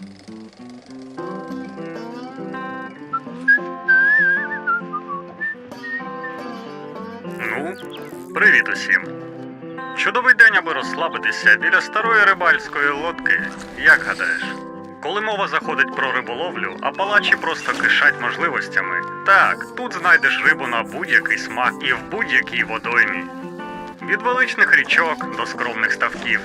Ну, привіт усім. Чудовий день, аби розслабитися біля старої рибальської лодки. Як гадаєш? Коли мова заходить про риболовлю, апалачі просто кишать можливостями. Так, тут знайдеш рибу на будь-який смак і в будь-якій водоймі. Від величних річок до скромних ставків.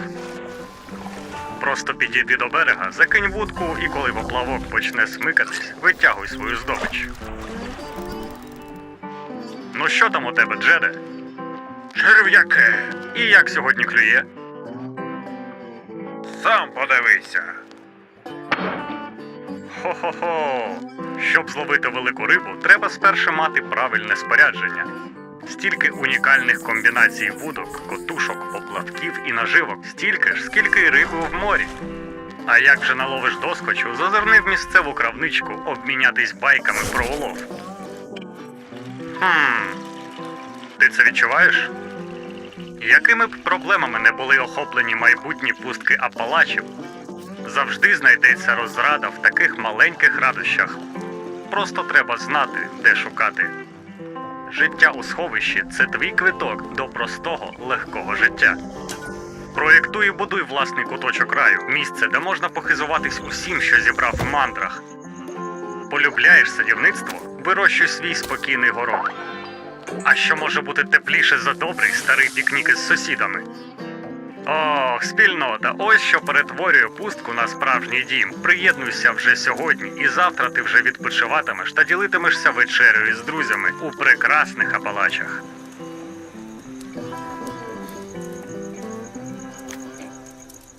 Просто підійди до берега, закинь вудку, і коли поплавок почне смикатись, витягуй свою здобич. Ну що там у тебе, Джеде? Черв'яке. І як сьогодні клює? Сам подивися. Хо-хо-хо. Щоб зловити велику рибу, треба спершу мати правильне спорядження. Стільки унікальних комбінацій вудок, котушок, поплавків і наживок, стільки ж, скільки й риби в морі. А як же наловиш доскочу, зазирни в місцеву кравничку обмінятись байками про улов. Хм. Ти це відчуваєш? Якими б проблемами не були охоплені майбутні пустки апалачів, завжди знайдеться розрада в таких маленьких радощах. Просто треба знати, де шукати. Життя у сховищі це твій квиток до простого, легкого життя. Проєктуй і будуй власний куточок раю, місце, де можна похизуватись усім, що зібрав в мандрах. Полюбляєш садівництво, вирощуй свій спокійний город. А що може бути тепліше за добрий старий пікнік із сусідами? Ох, спільнота, ось що перетворює пустку на справжній дім. Приєднуйся вже сьогодні, і завтра ти вже відпочиватимеш та ділитимешся вечерею з друзями у прекрасних апалачах.